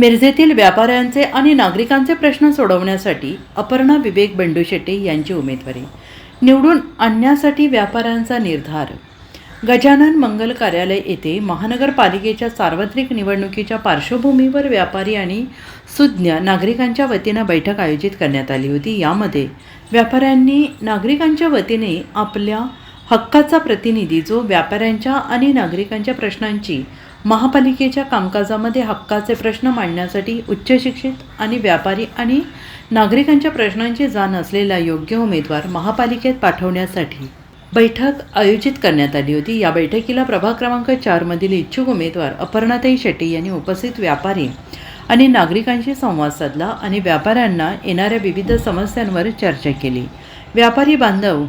मिरजेतील व्यापाऱ्यांचे आणि नागरिकांचे प्रश्न सोडवण्यासाठी अपर्णा विवेक बंडू शेट्टी यांची उमेदवारी. निवडून आणण्यासाठी व्यापाऱ्यांचा निर्धार. गजानन मंगल कार्यालय येथे महानगरपालिकेच्या सार्वत्रिक निवडणुकीच्या पार्श्वभूमीवर व्यापारी आणि सुज्ञ नागरिकांच्या वतीनं बैठक आयोजित करण्यात आली होती. यामध्ये व्यापाऱ्यांनी नागरिकांच्या वतीने आपल्या हक्काचा प्रतिनिधी जो व्यापाऱ्यांच्या आणि नागरिकांच्या प्रश्नांची महापालिकेच्या कामकाजामध्ये हक्काचे प्रश्न मांडण्यासाठी उच्च शिक्षित आणि व्यापारी आणि नागरिकांच्या प्रश्नांची जाण असलेला योग्य उमेदवार महापालिकेत पाठवण्यासाठी बैठक आयोजित करण्यात आली होती. या बैठकीला प्रभाग क्रमांक चारमधील इच्छुक उमेदवार अपर्णाताई शेट्टी यांनी उपस्थित व्यापारी आणि नागरिकांशी संवाद साधला आणि व्यापाऱ्यांना येणाऱ्या विविध समस्यांवर चर्चा केली. व्यापारी बांधव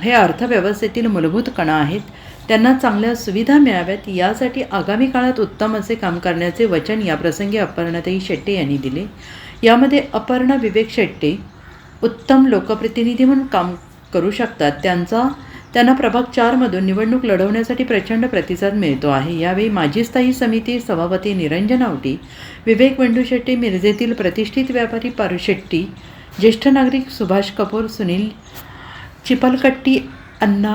हे अर्थव्यवस्थेतील मूलभूत कणा आहेत. त्यांना चांगल्या सुविधा मिळाव्यात यासाठी आगामी काळात उत्तम असे काम करण्याचे वचन याप्रसंगी अपर्णाताई शेट्टे यांनी दिले. यामध्ये अपर्णा विवेक शेट्टे उत्तम लोकप्रतिनिधी म्हणून काम करू शकतात. त्यांचा त्यांना प्रभाग चारमधून निवडणूक लढवण्यासाठी प्रचंड प्रतिसाद मिळतो आहे. यावेळी माजी स्थायी समिती सभापती निरंजन आवटी विवेक बंडू शेट्टी मिरजेतील प्रतिष्ठित व्यापारी पारू शेट्टी ज्येष्ठ नागरिक सुभाष कपूर सुनील चिपलकट्टी अण्णा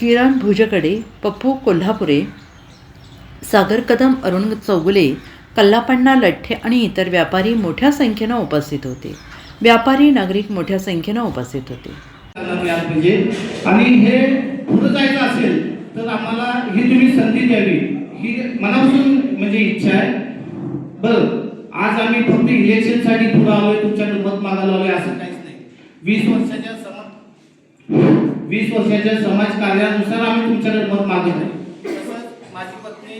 किरण भुजकडे पप्पू कोल्हापुरे सागर कदम अरुण चौगुले कल्लापण्णा लठ्ठे आणि इतर व्यापारी मोठ्या संख्येनं उपस्थित होते. व्यापारी नागरिक मोठ्या संख्येनं उपस्थित होते. म्हणजे, आणि हे पुढे जायचं असेल तर आम्हाला ही तुम्ही संधी द्यावी. ही मनापासून म्हणजे इच्छा आहे. बरं आज आम्ही फक्त इलेक्शनसाठी पुढे आलोय तुमच्याकडे मत मागायला आलोय असं काहीच नाही. वीस वर्षाच्या वीस वर्षाच्या समाज कार्यानुसार आम्ही तुमच्याकडे मत मागत आहे. माझी पत्नी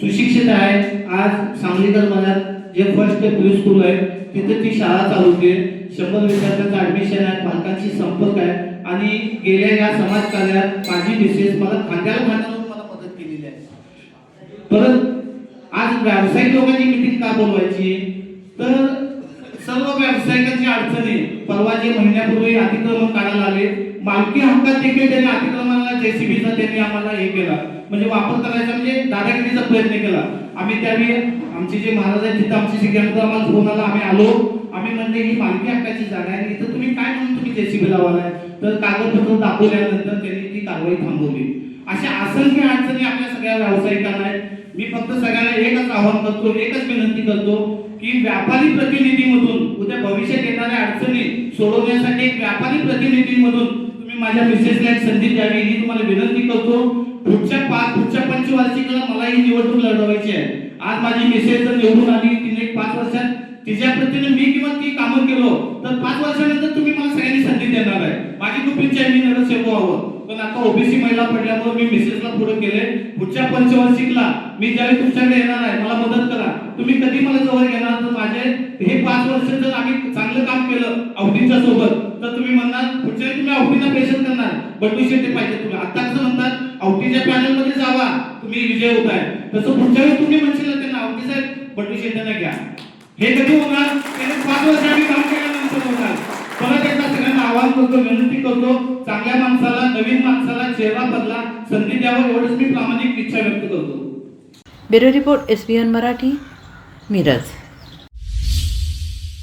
सुशिक्षित आहे. आज सांगलीकर मनात जे फर्स्ट प्री स्कूल आहे तिथे ती शाळा चालवते शंभर विद्यार्थ्यांचं ऍडमिशन आहे पालकांशी संपर्क आहे. आणि गेल्या या समाज कार्यात माझी मिसेस मला खांद्याला खांद्याला मला मदत केलेली आहे. परत आज व्यावसायिक लोकांची मिटिंग का बोलवायची? तर सर्व व्यावसायिकांची अडचणी परवा जे महिन्यापूर्वी अतिक्रमण काढायला आले मालकी हक्कात देखील त्यांनी अतिक्रमणाला जेसीबीचा त्यांनी आम्हाला हे केला. म्हणजे वापर करायचा म्हणजे दादागिरीचा प्रयत्न केला. आम्ही त्यावेळी आमचे जे महाराज आहेत तिथं आमची सगळ्यांचा आम्हाला फोन आला आम्ही आलो. आम्ही म्हणले ही मालकी हक्काची जागा आहे इथं तुम्ही काय म्हणून तुम्ही जेसीबी लावालाय तर कागदपत्र दाखवल्यानंतर त्यांनी ती कारवाई थांबवली. अशा असंख्य अडचणी आपल्या सगळ्या व्यावसायिकांना आहेत. मी फक्त सगळ्यांना एकच आव्हान करतो एकच विनंती करतो की व्यापारी प्रतिनिधीमधून उद्या भविष्यात येणाऱ्या अडचणी सोडवण्यासाठी एक व्यापारी प्रतिनिधीमधून माझ्या मिसेसला एक संधी द्यावी ही तुम्हाला विनंती करतो पुढच्या पाच पुढच्या पंचवार्षिकला मला ही निवडणूक लढवायची आहे. आज माझी मिसेस जर निवडून आली तिने एक पाच वर्षात तिच्या प्रतीने मी किंवा ती कामं केलो तर पाच वर्षानंतर तुम्ही मला सगळ्यांनी संधी देणार आहे. माझी खूप इच्छा आहे मी नगरसेवक व्हावं. पण आता ओबीसी महिला पडल्यामुळे मी मिसेसला पुढे केले पुढच्या पंचवार्षिकला मी ज्यावेळी तुमच्याकडे येणार आहे मला मदत करा. तुम्ही कधी मला जवळ घेणार तर माझे हे पाच वर्ष जर आम्ही चांगले आवडीच्या सोबत तर तुम्ही म्हणणार पुढच्या वेळी तुम्ही आवडीला प्रेशर करणार बंडू शेट्टी पाहिजे तुम्ही. आता कसं म्हणतात आवडीच्या पॅनलमध्ये जावा तुम्ही विजय होताय तसं पुढच्या वेळी तुम्ही म्हणशील त्यांना आवडी साहेब बंडू शेट्टींना घ्या. हे कधी होणार? त्याने पाच वर्ष आम्ही काम केल्यानंतर होणार. परत एकदा सगळ्यांना आवाहन करतो विनंती करतो. चांगल्या माणसाला नवीन माणसाला चेहरा बदला संधी द्यावं एवढंच मी प्रामाणिक इच्छा व्यक्त करतो. Bureau report S B N Marathi Miraj.